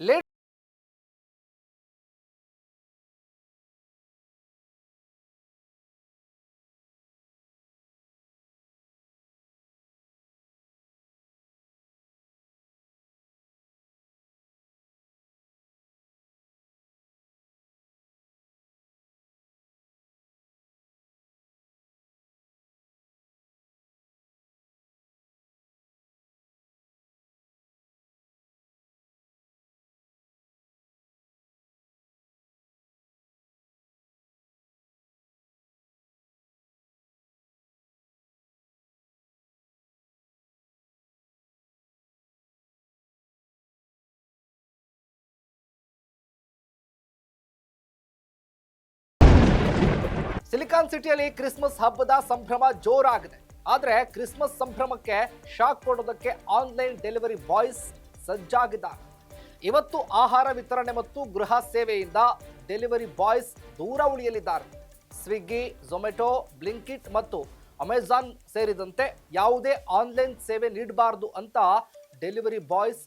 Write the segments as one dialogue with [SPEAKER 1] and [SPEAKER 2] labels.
[SPEAKER 1] Let silicon ಸಿಟಿಯಲ್ಲಿ Christmas ಹಬ್ಬದ ಸಂಭ್ರಮ ಜೋರಾಗಿದೆ. ಆದರೆ ಕ್ರಿಸ್ಮಸ್ ಸಂಭ್ರಮಕ್ಕೆ ಶಾಕ್ ಕೊಡೋದಕ್ಕೆ ಆನ್ಲೈನ್ ಡೆಲಿವರಿ ಬಾಯ್ಸ್ ಸಜ್ಜಾಗಿದ್ದಾರೆ. ಇವತ್ತು ಆಹಾರ ವಿತರಣೆ ಮತ್ತು ಗೃಹ ಸೇವೆಯಿಂದ ಡೆಲಿವರಿ ಬಾಯ್ಸ್ ದೂರ ಉಳಿಯಲಿದ್ದಾರೆ. ಸ್ವಿಗ್ಗಿ, ಝೊಮ್ಯಾಟೊ, ಬ್ಲಿಂಕಿಟ್ ಮತ್ತು ಅಮೆಜಾನ್ ಸೇರಿದಂತೆ ಯಾವುದೇ ಆನ್ಲೈನ್ ಸೇವೆ ನೀಡಬಾರದು ಅಂತ ಡೆಲಿವರಿ ಬಾಯ್ಸ್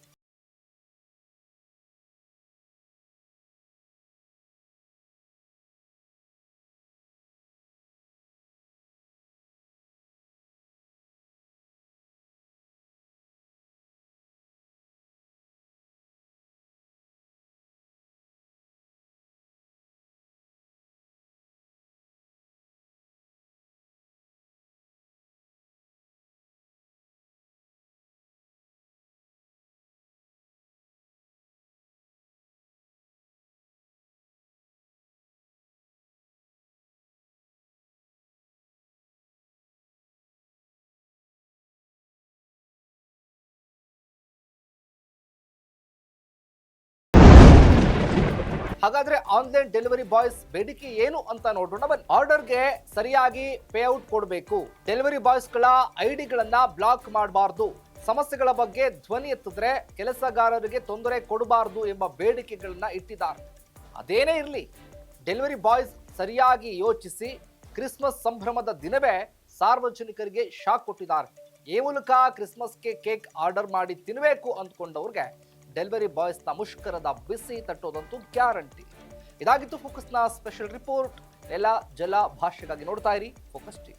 [SPEAKER 1] ಹಾಗಾದ್ರೆ ಆನ್ಲೈನ್ ಡೆಲಿವರಿ ಬಾಯ್ಸ್ ಬೇಡಿಕೆ ಏನು ಅಂತ ನೋಡೋಣ ಬನ್ನಿ, ಆರ್ಡರ್ಗೆ ಸರಿಯಾಗಿ ಪೇಔಟ್ ಕೊಡಬೇಕು. ಡೆಲಿವರಿ ಬಾಯ್ಸ್ಗಳ ಐಡಿಗಳನ್ನ ಬ್ಲಾಕ್ ಮಾಡಬಾರ್ದು. ಸಮಸ್ಯೆಗಳ ಬಗ್ಗೆ ಧ್ವನಿ ಎತ್ತಿದ್ರೆ ಕೆಲಸಗಾರರಿಗೆ ತೊಂದರೆ ಕೊಡಬಾರ್ದು ಎಂಬ ಬೇಡಿಕೆಗಳನ್ನ ಇಟ್ಟಿದ್ದಾರೆ. ಅದೇನೇ ಇರಲಿ ಡೆಲಿವರಿ ಬಾಯ್ಸ್ ಸರಿಯಾಗಿ ಯೋಚಿಸಿ ಕ್ರಿಸ್ಮಸ್ ಸಂಭ್ರಮದ ದಿನವೇ ಸಾರ್ವಜನಿಕರಿಗೆ ಶಾಕ್ ಕೊಟ್ಟಿದ್ದಾರೆ. ಈ ಮೂಲಕ ಕ್ರಿಸ್ಮಸ್ಗೆ ಕೇಕ್ ಆರ್ಡರ್ ಮಾಡಿ ತಿನ್ನಬೇಕು ಅಂದ್ಕೊಂಡವ್ರಿಗೆ ಡೆಲಿವರಿ ಬಾಯ್ಸ್ನ ಮುಷ್ಕರದ ಬಿಸಿ ತಟ್ಟೋದಂತೂ ಗ್ಯಾರಂಟಿ. ಇದಾಗಿತ್ತು ಫೋಕಸ್ನ ಸ್ಪೆಷಲ್ ರಿಪೋರ್ಟ್. ಎಲ್ಲ ಜಲ, ಭಾಷೆಗಾಗಿ ನೋಡ್ತಾ ಇರಿ. Focus T